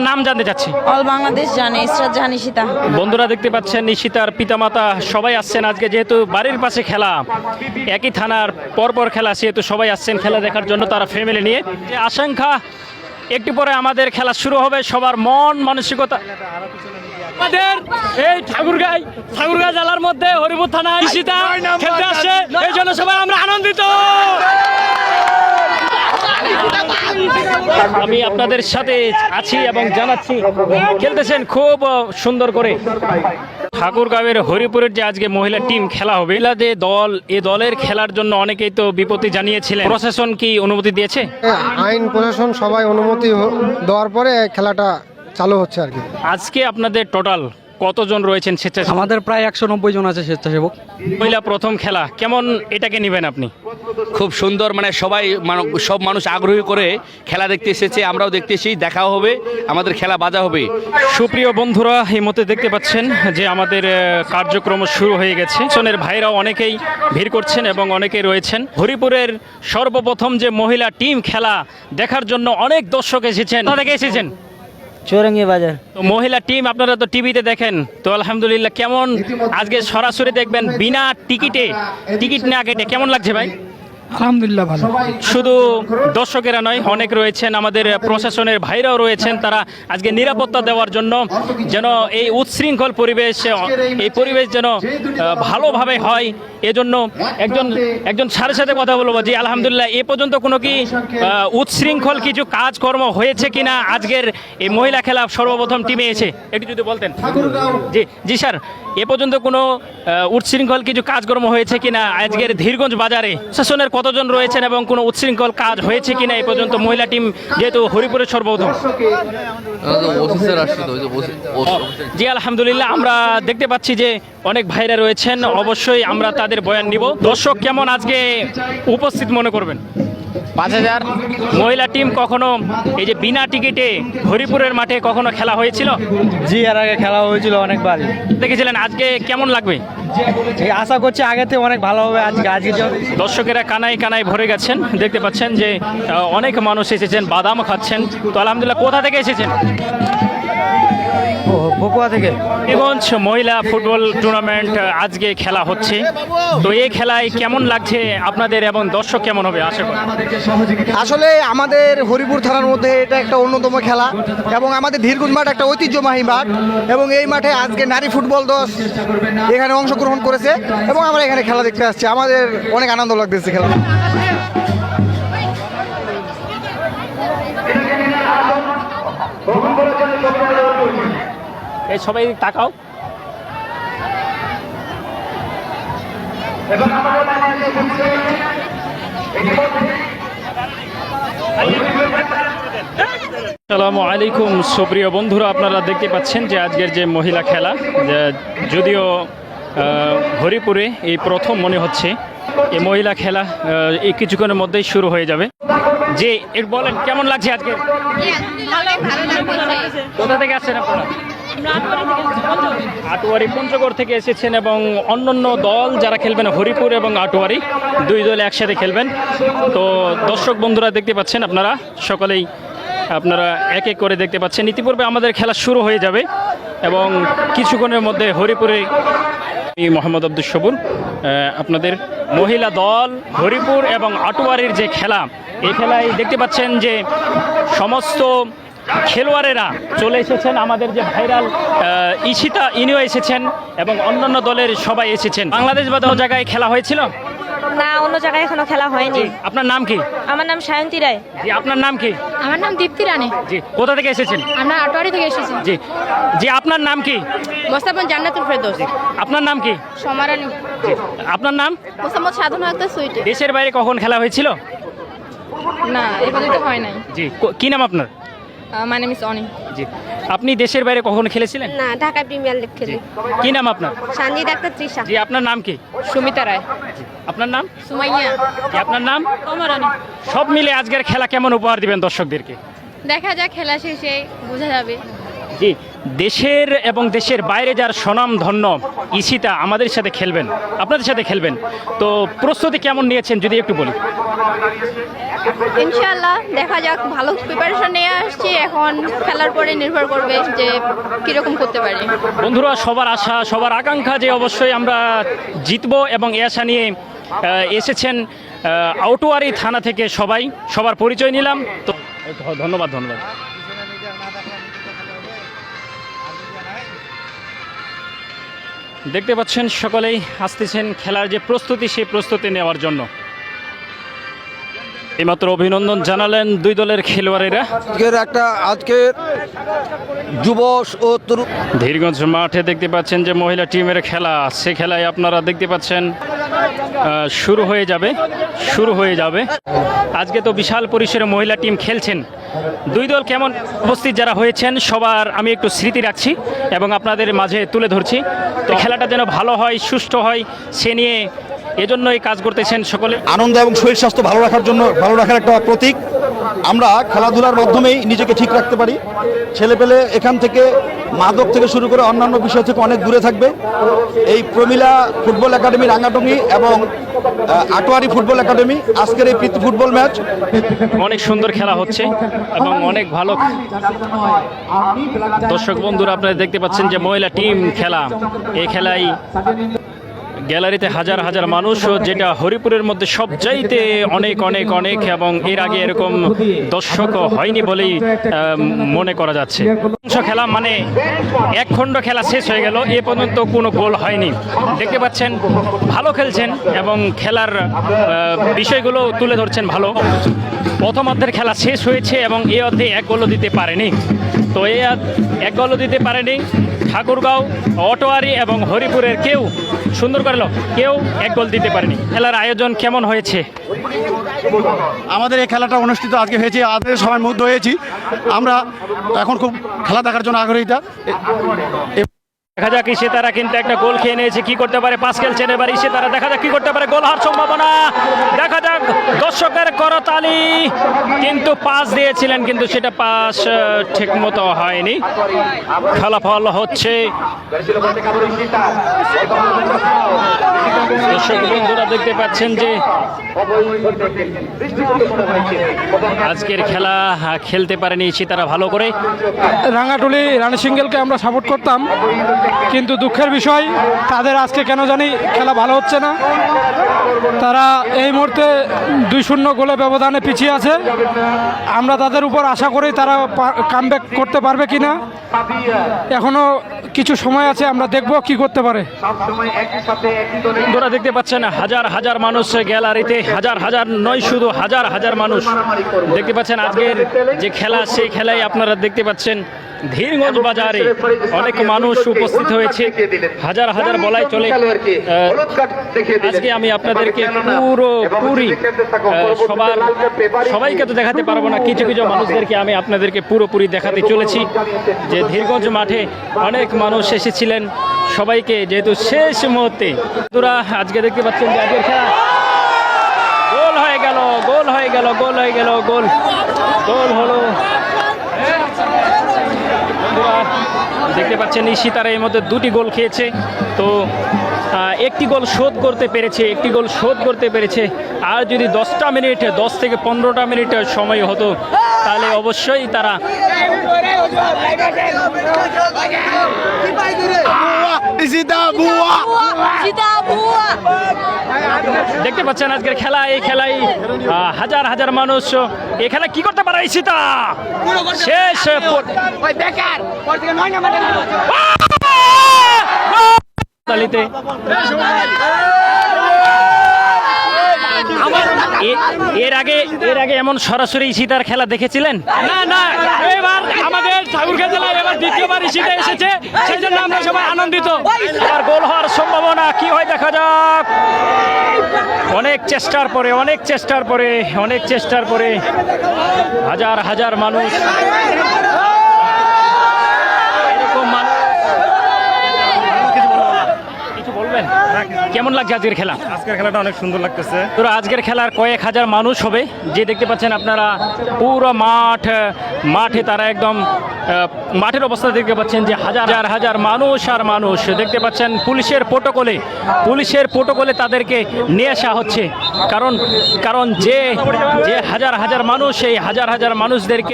আপনার নাম জানতে চাচ্ছি। অল বাংলাদেশ জানে ইসরাত জাহান ইশিতা বন্ধুরা দেখতে পাচ্ছেন নিশিতার পিতামাতা সবাই আসছেন আজকে যেহেতু বাড়ির পাশে খেলা। একই থানার পরপর খেলা সেহেতু সবাই আসছেন খেলা দেখার জন্য তারা ফ্যামিলি নিয়ে। যে আশঙ্কা একটু পরে আমাদের খেলা শুরু হবে সবার মন মানসিকতা আমাদের এই ঠাকুরগাঁই ঠাকুরগাঁ জেলার মধ্যে হরিপুর থানা নিশিতা খেলতে আসছে এই জন্য সবাই আমরা আনন্দিত। আমি আপনাদের সাথে আছি এবং জানাচ্ছি খেলতেছেন খুব সুন্দর করে। ঠাকুরগাঁওয়ের হরিপুরের যে আজকে মহিলা টিম খেলা হবে যে দল এ দলের খেলার জন্য অনেকেই তো বিপত্তি জানিয়েছিলেন। প্রশাসন কি অনুমতি দিয়েছে? আইন প্রশাসন সবাই অনুমতি দেওয়ার পরে খেলাটা চালু হচ্ছে আর কি। আজকে আপনাদের টোটাল কতজন রয়েছেন স্বেচ্ছাসেবক? আমাদের প্রায় একশো নব্বই জন আছে স্বেচ্ছাসেবক। মহিলা প্রথম খেলা কেমন এটাকে নেবেন আপনি? খুব সুন্দর মানে সবাই সব মানুষ আগ্রহী করে খেলা দেখতে এসেছে আমরাও দেখতে এসেছি দেখাও হবে আমাদের খেলা বাজা হবে। সুপ্রিয় বন্ধুরা এই মতে দেখতে পাচ্ছেন যে আমাদের কার্যক্রম শুরু হয়ে গেছে। সনের ভাইরাও অনেকেই ভিড় করছেন এবং অনেকেই রয়েছেন। হরিপুরের সর্বপ্রথম যে মহিলা টিম খেলা দেখার জন্য অনেক দর্শক এসেছেন। থেকে এসেছেন? চৌরঙ্গি বাজার। তো মহিলা টিম আপনারা তো টিভিতে দেখেন। তো আলহামদুলিল্লাহ কেমন? আজকে সরাসরি দেখবেন বিনা টিকিটে টিকিট না কেটে। কেমন লাগছে ভাই? আলহামদুলিল্লাহ ভালো। শুধু দর্শকেরা নয় অনেক রয়েছেন আমাদের প্রশাসনের ভাইরাও রয়েছেন তারা আজকে নিরাপত্তা দেওয়ার জন্য যেন এই উচ্ছৃঙ্খল পরিবেশ এই পরিবেশ যেন ভালোভাবে হয়। এজন্য একজন একজন স্যারের সাথে কথা বলব যে আলহামদুলিল্লাহ এ পর্যন্ত কোনো কি উচ্ছৃঙ্খল কিছু কাজকর্ম হয়েছে কিনা আজকের এই মহিলা খেলা সর্বপ্রথম টিমে এসে একটু যদি বলতেন। জি জি স্যার। এ পর্যন্ত কোনো উচ্ছৃঙ্খল কিছু কাজকর্ম হয়েছে কিনা? আজকের ধীরগঞ্জ বাজারে প্রশাসনের কতজন রয়েছেন এবং কোনো উচ্ছৃঙ্খল কাজ হয়েছে কিনা এ পর্যন্ত মহিলা টিম যেহেতু হরিপুরের সর্বপ্রথম? জি, আলহামদুলিল্লাহ, আমরা দেখতে পাচ্ছি যে অনেক ভাইরা রয়েছেন। অবশ্যই আমরা তাদের বয়ান নিব। দর্শক, কেমন আজকে উপস্থিত মনে করবেন? পাঁচ হাজার। মহিলা টিম কখনো এই যে বিনা টিকিটে হরিপুরের মাঠে কখনো খেলা হয়েছিল? জি এর আগে খেলা হয়েছিল অনেকবার। দেখেছিলেন আজকে কেমন লাগবে? আশা করছি আগে থেকে অনেক ভালো হবে আজকে আজকে দর্শকেরা কানাই কানাই ভরে গেছেন দেখতে পাচ্ছেন যে অনেক মানুষ এসেছেন বাদাম খাচ্ছেন। তো আলহামদুলিল্লাহ কোথা থেকে এসেছেন? বকুয়া থেকে? মহিলা ফুটবল টুর্নামেন্ট আজকে খেলা হচ্ছে। তো এই খেলায় কেমন লাগছে আপনাদের এবং দর্শক কেমন হবে আশা করি? আসলে আমাদের হরিপুর থানার মধ্যে এটা একটা অন্যতম খেলা এবং আমাদের ধীরগুণ মাঠ একটা ঐতিহ্যবাহী মাঠ এবং এই মাঠে আজকে নারী ফুটবল দল এখানে অংশগ্রহণ করেছে এবং আমরা এখানে খেলা দেখতে আসছি। আমাদের অনেক আনন্দ লাগতেছে খেলা এই সবাই তাকাও। আসসালামু আলাইকুম সুপ্রিয় বন্ধুরা আপনারা দেখতে পাচ্ছেন যে আজকের যে মহিলা খেলা যদিও হরিপুরে এই প্রথম মনে হচ্ছে এই মহিলা খেলা আহ, এই কিছুক্ষণের মধ্যেই শুরু হয়ে যাবে। যে এর বলেন কেমন লাগছে আজকে? ভালো ভালো লাগছে। কোথা থেকে আসছেন আপনারা? আটোয়ারি পঞ্চগড় থেকে এসেছেন এবং অন্যান্য দল যারা খেলবেন, হরিপুর এবং আটোয়ারি দুই দল একসাথে খেলবেন। তো দর্শক বন্ধুরা দেখতে পাচ্ছেন আপনারা, সকলেই আপনারা এক এক করে দেখতে পাচ্ছেন। ইতিপূর্বে আমাদের খেলা শুরু হয়ে যাবে এবং কিছুক্ষণের মধ্যে হরিপুরে মোহাম্মদ আব্দুল সবুর আপনাদের মহিলা দল, হরিপুর এবং আটোয়ারির যে খেলা, এই খেলায় দেখতে পাচ্ছেন যে সমস্ত খেলোয়াড়েরা চলে এসেছেন আমাদের যে ভাইরাল ইশিতা ইনিও এসেছেন এবং অন্যান্য দলের সবাই এসেছেন। বাংলাদেশ বা দল জায়গায় খেলা হয়েছিল? না অন্য জায়গায় এখনও খেলা হয়নি। আপনার নাম কি? আমার নাম সায়ন্তী রায়। জি আপনার নাম কি? আমার নাম দীপ্তি রানী জি কোথা থেকে এসেছেন? আমরা আটোয়ারি থেকে এসেছি। জি জি আপনার নাম কি? মোস্তাফন জান্নাতুল ফেরদৌস। আপনার নাম কি? সমারানী। জি আপনার নাম? মোসাম্মদ সাধনা আক্তার সুইটে। দেশের বাইরে কখন খেলা হয়েছিল? না এই পর্যন্ত হয় নাই। জি কি নাম আপনার? My name is Ani ji. আপনি দেশের বাইরে কখন খেলেছিলেন? না ঢাকা প্রিমিয়ার লিগ খেলি কি নাম আপনার? সানজি ডাক্তার তৃষা। জি আপনার নাম কি? সুমিতা রায়। আপনার নাম? সুমাইয়া। কি আপনার নাম? কমরানি সব মিলে আজকের খেলা কেমন উপহার দিবেন দর্শকদেরকে? দেখা যাক খেলা শেষে বোঝা যাবে। জি। দেশের এবং দেশের বাইরে যার স্বনাম ধন্য ইসিতা আমাদের সাথে খেলবেন আপনাদের সাথে খেলবেন। তো প্রস্তুতি কেমন নিয়েছেন যদি একটু বলি? ইনশাল্লাহ দেখা যাক ভালো প্রিপারেশন নিয়ে আসছি। এখন খেলার পরে নির্ভর করবে যে কীরকম করতে পারি। বন্ধুরা সবার আশা সবার আকাঙ্ক্ষা যে অবশ্যই আমরা জিতবো এবং এ আশা নিয়ে এসেছেন আহ, আউটুয়ারি থানা থেকে সবাই। সবার পরিচয় নিলাম। তো ধন্যবাদ ধন্যবাদ। দেখতে পাচ্ছেন সকলেই আসতেছেন খেলার যে প্রস্তুতি সেই প্রস্তুতি নেওয়ার জন্য। এইমাত্র অভিনন্দন জানালেন দুই দলের খেলোয়াড়েরা। আজকের একটা আজকের যুব ও তরুণ ধীরগঞ্জ মাঠে দেখতে পাচ্ছেন যে মহিলা টিমের খেলা সে খেলায় আপনারা দেখতে পাচ্ছেন শুরু হয়ে যাবে, শুরু হয়ে যাবে। আজকে তো বিশাল পরিসরে মহিলা টিম খেলছেন। দুই দল কেমন উপস্থিত যারা হয়েছেন, সবার আমি একটু স্মৃতি রাখছি এবং আপনাদের মাঝে তুলে ধরছি। তো খেলাটা যেন ভালো হয় সুস্থ হয়, সে নিয়ে এজন্যই কাজ করতেছেন সকলে। আনন্দ এবং শরীর স্বাস্থ্য ভালো রাখার জন্য, ভালো রাখার একটা প্রতীক। আমরা খেলাধুলার মাধ্যমেই নিজেকে ঠিক রাখতে পারি। ছেলেপেলে এখান থেকে মাদক থেকে শুরু করে অন্যান্য বিষয় থেকে অনেক দূরে থাকবে। এই প্রমিলা ফুটবল একাডেমি রাঙ্গাটঙ্গি এবং আটোয়ারি ফুটবল একাডেমি, আজকের এই প্রীতি ফুটবল ম্যাচ। অনেক সুন্দর খেলা হচ্ছে এবং অনেক ভালো দর্শক বন্ধুরা, আপনারা দেখতে পাচ্ছেন যে মহিলা টিম খেলা। এই খেলায় গ্যালারিতে হাজার হাজার মানুষ, যেটা হরিপুরের মধ্যে সবচাইতে অনেক অনেক অনেক এবং এর আগে এরকম দর্শক হয়নি বলেই মনে করা যাচ্ছে। খেলা মানে এক খণ্ড খেলা শেষ হয়ে গেল, এ পর্যন্ত কোনো গোল হয়নি। দেখতে পাচ্ছেন, ভালো খেলছেন এবং খেলার বিষয়গুলো তুলে ধরছেন ভালো। প্রথম অর্ধের খেলা শেষ হয়েছে এবং এ অর্ধে এক গোলও দিতে পারেনি। তো এ এক গোলও দিতে পারেনি। ঠাকুরগাঁও, অটোয়ারি এবং হরিপুরের কেউ সুন্দর করল কেউ এক গোল দিতে পারেনি। খেলার আয়োজন কেমন হয়েছে? আমাদের এই খেলাটা অনুষ্ঠিত আজকে হয়েছে, আজকে সবাই মুগ্ধ হয়েছি। আমরা এখন খুব খেলা দেখার জন্য আগ্রহীতা। দেখা যাক ইসে তারা কিন্তু একটা গোল খেয়ে নিয়েছে, কি করতে পারে? পাস খেলছেন এবার তারা দেখা যাক কি করতে পারে। গোল হওয়ার সম্ভাবনা। দেখা যাক দর্শকের করতালি। কিন্তু পাস দিয়েছিলেন, কিন্তু সেটা পাস ঠিক মতো হয়নি। ফলাফল হচ্ছে দর্শক বন্ধুরা দেখতে পাচ্ছেন যে আজকের খেলা খেলতে পারেনি তারা ভালো করে। রাঙ্গাটুলি রানী সিঙ্গেলকে আমরা সাপোর্ট করতাম। কিন্তু দুঃখের বিষয়, তাদের আজকে কেন জানি খেলা ভালো হচ্ছে না। তারা এই মুহূর্তে দুই শূন্য গোলে ব্যবধানে পিছিয়ে আছে। আমরা তাদের উপর আশা করি তারা কামব্যাক করতে পারবে কি না এখনও কিছু সময় আছে, আমরা দেখব কি করতে পারে। বন্ধুরা দেখতে পাচ্ছেন, হাজার হাজার মানুষ গ্যালারিতে, হাজার হাজার নয়, শুধু হাজার হাজার মানুষ। দেখতে পাচ্ছেন, আজকের যে খেলা, সেই খেলাই আপনারা দেখতে পাচ্ছেন। ধীরগঞ্জ বাজারে অনেক মানুষ উপস্থিত হয়েছে। হাজার হাজার বলাই চলে আজকে আমি আপনাদেরকে পুরো পুরি সবার সবাইকে তো দেখাতে পারব না কিছু কিছু মানুষদেরকে আমি আপনাদেরকে পুরোপুরি দেখাতে চলেছি যে ধীরগঞ্জ মাঠে অনেক মানুষ এসেছিলেন সবাইকে যেহেতু শেষ মুহূর্তে। বন্ধুরা আজকে দেখতে পাচ্ছেন যে আজকের খেলা। গোল হয়ে গেল গোল হয়ে গেল গোল হয়ে গেল গোল। গোল হলো। দেখতে পাচ্ছেন ইশিতারা এর মধ্যে দুটি গোল খেয়েছে। তো একটি গোল শোধ করতে পেরেছে একটি গোল শোধ করতে পেরেছে। আর যদি দশটা মিনিট দশ থেকে পনেরোটা মিনিট সময় হতো তাহলে অবশ্যই তারা দেখতে পাচ্ছেন আজকের খেলা এই খেলায় হাজার হাজার মানুষ এই খেলা কি করতে পারে ইশিতা শেষ এ- এর আগে এর আগে এমন সরাসরি ইশিতার খেলা দেখেছিলেন? না না এবার আমাদের ঠাকুরগাঁ জেলায় এবার দ্বিতীয়বার ইসিতে এসেছে সেই জন্য আমরা সবাই আনন্দিত। আর গোল হওয়ার সম্ভাবনা কি হয় দেখা যাক। অনেক চেষ্টার পরে অনেক চেষ্টার পরে অনেক চেষ্টার পরে হাজার হাজার মানুষ এরকম মানুষ কিছু বলবেন? কিছু বলবেন কেমন লাগছে আজকের খেলা? আজকের খেলাটা অনেক সুন্দর লাগতেছে। তো আজকের খেলার কয়েক হাজার মানুষ হবে যে দেখতে পাচ্ছেন আপনারা পুরো মাঠ মাঠে তারা একদম মাঠের অবস্থা দেখতে পাচ্ছেন যে হাজার হাজার হাজার মানুষ আর মানুষ। দেখতে পাচ্ছেন পুলিশের প্রোটোকলে পুলিশের প্রোটোকলে তাদেরকে নিয়ে আসা হচ্ছে। কারণ কারণ যে যে হাজার হাজার মানুষ এই হাজার হাজার মানুষদেরকে